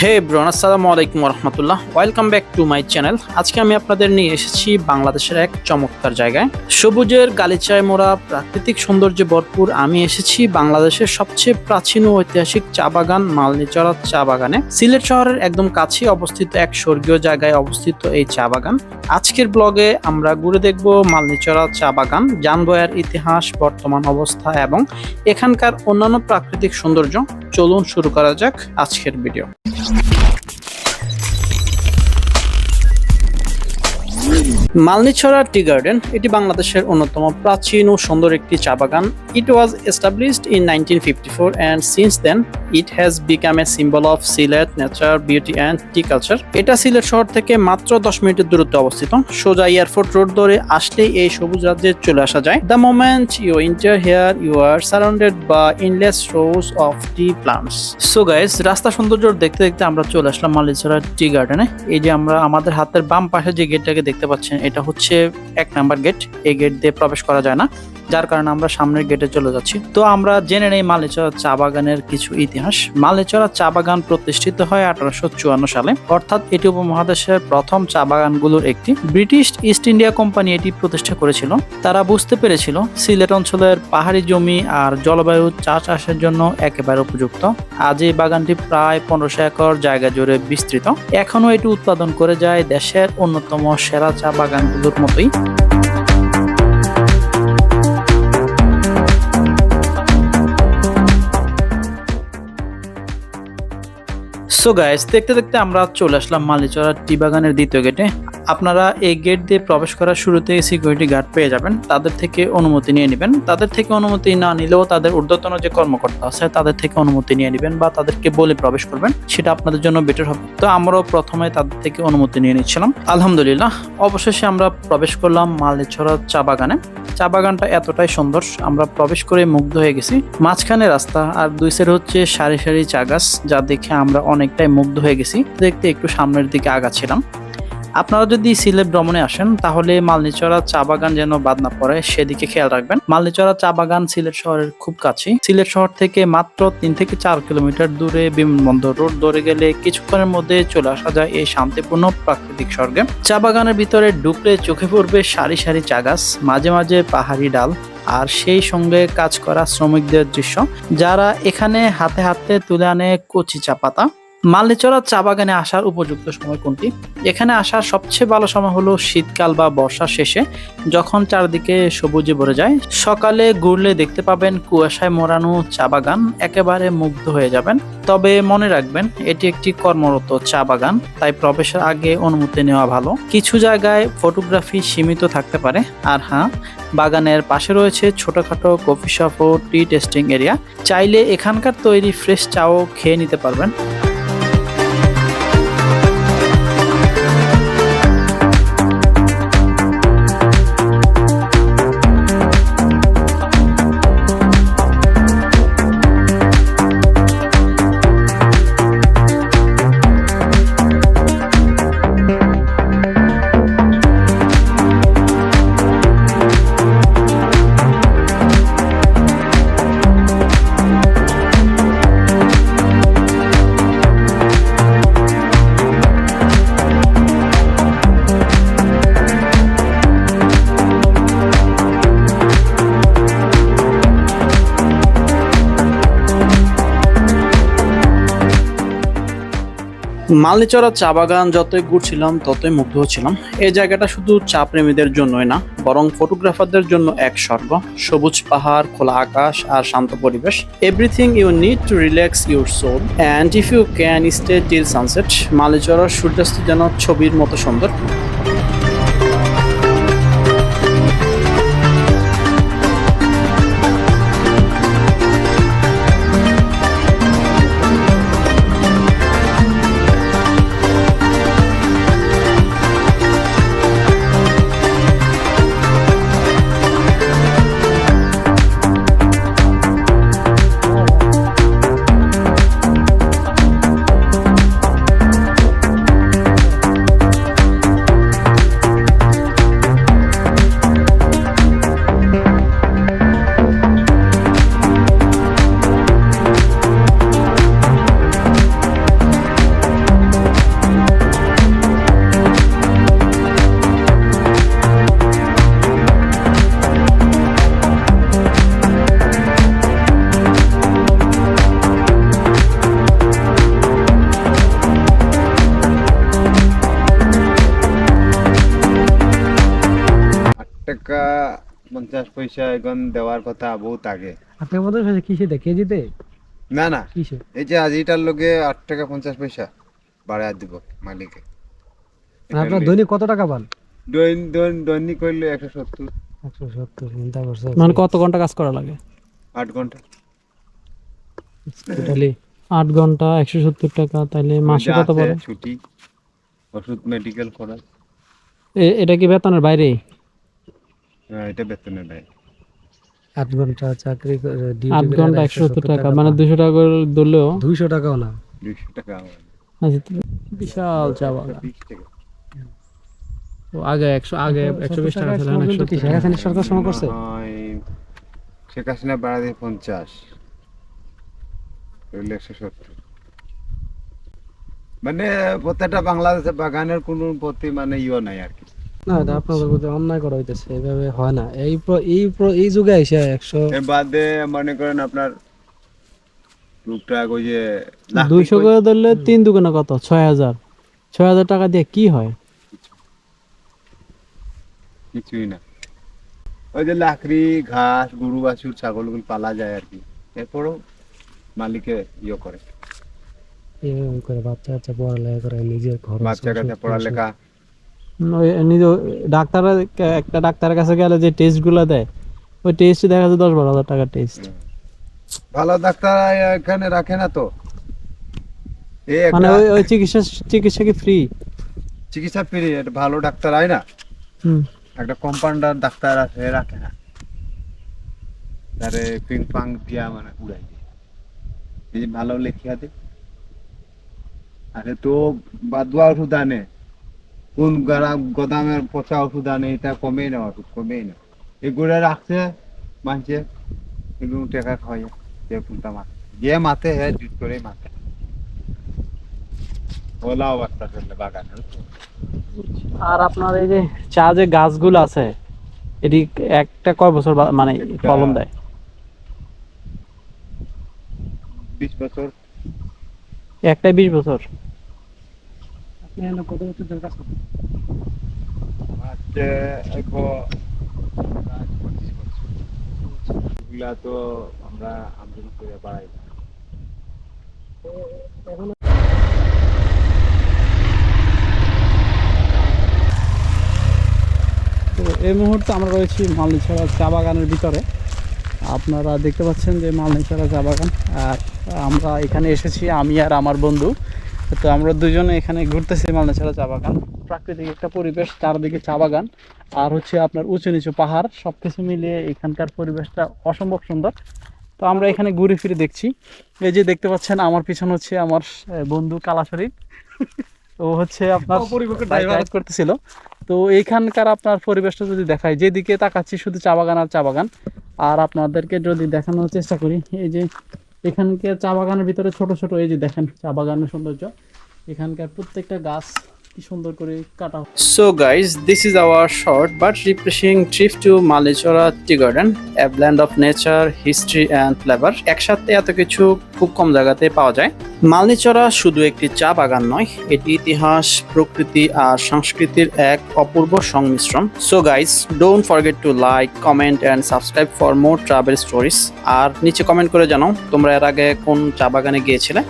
হে ব্রন, আসসালামু আলাইকুম রহমতুল্লাহ welcome back to my channel. আজকে আমি আপনাদের নিয়ে এসেছি বাংলাদেশের এক চমৎকার জায়গায়। সবুজের গালিচায় মোড়া প্রাকৃতিক সৌন্দর্যে ভরপুর আমি এসেছি বাংলাদেশের সবচেয়ে প্রাচীন ও ঐতিহাসিক চা বাগান মালনীচড়া চা বাগানে। সিলেট শহরের একদম কাছে অবস্থিত এক স্বর্গীয় জায়গায় অবস্থিত এই চা বাগান। আজকের ব্লগে আমরা ঘুরে দেখব মালনীচড়া চা বাগান, জানব এর ইতিহাস, বর্তমান অবস্থা এবং এখানকার অন্যান্য প্রাকৃতিক সৌন্দর্য। চলুন শুরু করা যাক আজকের ভিডিও মালনীছড়া টি গার্ডেন, এটি বাংলাদেশের অন্যতম প্রাচীন ও সুন্দর একটি চা বাগান। It was established in nineteen fifty four and since then it has become a symbol of Sylhet nature beauty and tea culture এটা সিলেট শহর থেকে মাত্র দশ মিনিটের দূরত্বে অবস্থিত। সোজা এয়ারপোর্ট রোড ধরে আসলেই এই সবুজ রাজ্যে চলে আসা যায়। The moment you enter here you are surrounded by endless rows of tea plants so guys রাস্তা সৌন্দর্য দেখতে দেখতে আমরা চলে আসলাম মালিছড়া টি গার্ডেনে। এই যে আমরা আমাদের হাতের বাম পাশে যে গেটটাকে দেখতে পাচ্ছেন এটা হচ্ছে এক নাম্বার গেট এই গেট দিয়ে প্রবেশ করা যায় না। যার কারণে আমরা সামনের গেটে চলে যাচ্ছি। তো আমরা জেনে নেই মালেচরা চা বাগানের কিছু ইতিহাস। মালেচরা চা বাগান প্রতিষ্ঠিত হয় আঠারোশো চুয়ান্ন সালে। অর্থাৎ এটি উপমহাদেশের প্রথম চা বাগানগুলোর একটি। ব্রিটিশ ইস্ট ইন্ডিয়া কোম্পানি এটি প্রতিষ্ঠা করেছিল। তারা বুঝতে পেরেছিল সিলেট অঞ্চলের পাহাড়ি জমি আর জলবায়ু চা চাষের জন্য একেবারে উপযুক্ত। আজ এই বাগানটি প্রায় পনেরোশো একর জায়গা জুড়ে বিস্তৃত। এখনও এটি উৎপাদন করে যায় দেশের অন্যতম সেরা চা বাগানগুলোর মতোই। সো গাইস দেখতে দেখতে আমরা চলে আসলাম মালিচড়া টি বাগানের দ্বিতীয় গেটে আপনারা এই গেট দিয়ে প্রবেশ করার শুরুতে সিকিউরিটি গার্ড পেয়ে যাবেন, তাদের থেকে অনুমতি নিয়ে নেবেন। তাদের থেকে অনুমতি না নিলেও তাদের ঊর্ধ্বতন যে কর্মকর্তা আছে, তাদের থেকে অনুমতি নিয়ে নেবেন বা তাদেরকে বলে প্রবেশ করবেন, সেটা আপনাদের জন্য বেটার হবে। তো আমরাও প্রথমে তাদের থেকে অনুমতি নিয়ে নিচ্ছিলাম। আলহামদুলিল্লাহ, অবশেষে আমরা প্রবেশ করলাম মালিছড়া চা বাগানে। চা বাগানটা এতটাই সুন্দর, আমরা প্রবেশ করে মুগ্ধ হয়ে গেছি। মাঝখানে রাস্তা আর দুই সাইড হচ্ছে সারি সারি চা গাছ, যা দেখে আমরা অনেকটাই মুগ্ধ হয়ে গেছি। দেখতে একটু সামনের দিকে আগাচ্ছিলাম। আপনারা যদি সিলেট ভ্রমণে আসেন, তাহলে মালনিচড়া চা বাগান যেন বাদ না পড়ে, সেদিকে খেয়াল রাখবেন। মালনিচড়া চা বাগান সিলেট শহরের খুব কাছে সিলেট শহর থেকে মাত্র তিন থেকে চার কিলোমিটার দূরে বিমানবন্দর রোড ধরে গেলে কিছুক্ষণের মধ্যে চলে আসা যায় এই শান্তিপূর্ণ প্রাকৃতিক স্বর্গে। চা বাগানের ভিতরে ঢুকলে চোখে পড়বে সারি সারি চা গাছ, মাঝে মাঝে পাহাড়ি ডাল আর সেই সঙ্গে কাজ করা শ্রমিকদের দৃশ্য, যারা এখানে হাতে হাতে তুলে আনে কচি চা পাতা মালনিচড়া চা বাগানে আসার উপযুক্ত সময় কোনটি? এখানে আসার সবচেয়ে ভালো সময় হলো শীতকাল বা বর্ষার শেষে, যখন চারদিকে সবুজে ভরে যায়। সকালে ঘুরলে দেখতে পাবেন কুয়াশায় মোড়ানো চা বাগান, একেবারে মুগ্ধ হয়ে যাবেন। তবে মনে রাখবেন, এটি একটি কর্মরত চা বাগান, তাই প্রবেশের আগে অনুমতি নেওয়া ভালো। কিছু জায়গায় ফটোগ্রাফি সীমিত থাকতে পারে। আর হ্যাঁ বাগানের পাশে রয়েছে ছোটখাটো কফি শপ ও টি টেস্টিং এরিয়া। চাইলে এখানকার তৈরি ফ্রেশ চাও খেয়ে নিতে পারবেন। মালনিচড়া চা বাগান যতই ঘুরছিলাম, ততই মুগ্ধ হচ্ছিলাম এই জায়গাটা শুধু চা প্রেমীদের জন্যই না, বরং ফটোগ্রাফারদের জন্য এক স্বর্গ। সবুজ পাহাড়, খোলা আকাশ আর শান্ত পরিবেশ। Everything you need to relax your soul and if you can stay till sunset মালনিচড়ার সূর্যাস্ত যেন ছবির মতো সুন্দর। পঞ্চাশ পয়সা এখন দেওয়ার কথা বহুত আগে। আপনার মতো কিসেতে কেজিতে? না না। কিসে? এই যে আজ এটার লোকে আট টাকা পঞ্চাশ পয়সা বাড়ায় দিব মালিকে। আপনার দৈনিক কত টাকা পান? দৈন দৈন দৈনিক করলে একশো সত্তর। একশো সত্তর চিন্তা করছে? মানে কত ঘণ্টা কাজ করা লাগে? আট ঘণ্টা। টোটালি আট ঘণ্টা একশো সত্তর টাকা তাহলে মাসে কত পড়ে? ছুটি ওষুধ মেডিকেল খরচ এটা কি বেতনের বাইরে? এটা বেতনে নেয় আট ঘণ্টা চাকরি আট ঘণ্টা একশো সত্তর টাকা মানে দুশো টাকা করে ধরলেও দুইশো টাকাও না। দুইশো টাকা। আচ্ছা, বিশাল চা বাগান। আগে একশো আগে একশো বিশ টাকা ছিল শেখ হাসিনা সরকার সময় করছে? শেখ হাসিনা বাড়া দিয়ে পঞ্চাশ একশো সত্তর। মানে প্রত্যেকটা বাংলাদেশে বাগানের কোনো প্রতি মানে ইয়ে নাই আর কি। না এটা আপনাদের প্রতি অন্যায় করা হইতেছে এইভাবে হয় না। এই এই এই যুগে এসে একশো এর বাদে মনে করেন আপনার টুকটাক ওই যে দুইশো করে ধরলে তিন দুগুণে কত? ছয় হাজার। ছয় হাজার টাকা দিয়ে কি হয়? কিছুই না। ওই যে লাকড়ি ঘাস গরু বাছুর ছাগলগুলো পালা যায় আর কি। এরপরও মালিকে ইয়ে করে। করে বাচ্চা বাচ্চা পড়ালেখা করে নিজের খরচ বাচ্চা কাচ্চা পড়ালেখা। নিজে ডাক্তারের একটা ডাক্তারের কাছে গেলে যে টেস্টগুলো দেয় ওই টেস্ট দেখা যাচ্ছে দশ বারো হাজার টাকা টেস্ট ভালো ডাক্তার এখানে রাখে না তো। মানে ওই ওই চিকিৎসা চিকিৎসা কি ফ্রি চিকিৎসা ফ্রি ভালো ডাক্তার হয় না। একটা কম্পাউন্ডার ডাক্তার আছে রাখে না। তারে পিং পাং দিয়া মানে উড়াই দিয়ে। ভালো লেখিয়া দে। আরে তো বাদুয়া ওষুধ আনে কোন গোদামের পচা ওষুধ আনে এটা কমেই না ওষুধ কমেই না এগুলো রাখছে মানছে এগুলো টাকা খাওয়াই যে কোনটা মাথে যে মাথে হ্যাঁ জুট করে মাথে ওলা অবস্থা চললে বাগানের আর আপনার এই যে চা যে গাছগুলো আছে এটি একটা কয় বছর মানে ফলন দেয়? বিশ বছর। একটাই বিশ বছর? আপনি কত বছর ধরে কাজ এগুলা তো আমরা আমদানি করে বাড়াই না। এই মুহূর্তে আমরা রয়েছি মালনিছড়া চা বাগানের ভিতরে। আপনারা দেখতে পাচ্ছেন যে মালনিছড়া চা বাগান। আর আমরা এখানে এসেছি আমি আর আমার বন্ধু। তো আমরা দুজনে এখানে ঘুরতেছি মালনিছড়া চা বাগান। প্রাকৃতিক একটা পরিবেশ চারদিকে চা বাগান। আর হচ্ছে আপনার উঁচু নিচু পাহাড় সব কিছু মিলিয়ে এখানকার পরিবেশটা অসম্ভব সুন্দর। তো আমরা এখানে ঘুরে ফিরে দেখছি। এই যে দেখতে পাচ্ছেন আমার পিছনে হচ্ছে আমার বন্ধু কালা শরীফ। ও হচ্ছে আপনার বাইক করতেছিল। তো এইখানকার আপনার পরিবেশটা যদি দেখায় যেদিকে তাকাচ্ছি শুধু চা বাগান আর চা বাগান। আর আপনাদেরকে যদি দেখানোর চেষ্টা করি এই যে এখানকার চা বাগানের ভিতরে ছোট ছোট, এই যে দেখেন চা বাগানের সৌন্দর্য, এখানকার প্রত্যেকটা গাছ কি সুন্দর করে কাটা So guys, this is our short but refreshing trip to Malichora Tea Garden, a blend of nature, history and flavor. একসাথে এত কিছু খুব কম জায়গাতে পাওয়া যায়। মালনিচরা শুধু একটি চা বাগান নয় এটি ইতিহাস প্রকৃতি আর সংস্কৃতির এক অপূর্ব সংমিশ্রণ। So guys don't forget to like comment and subscribe for more travel stories আর নিচে কমেন্ট করে জানাও তোমরা এর আগে কোন চা বাগানে গিয়েছিলে?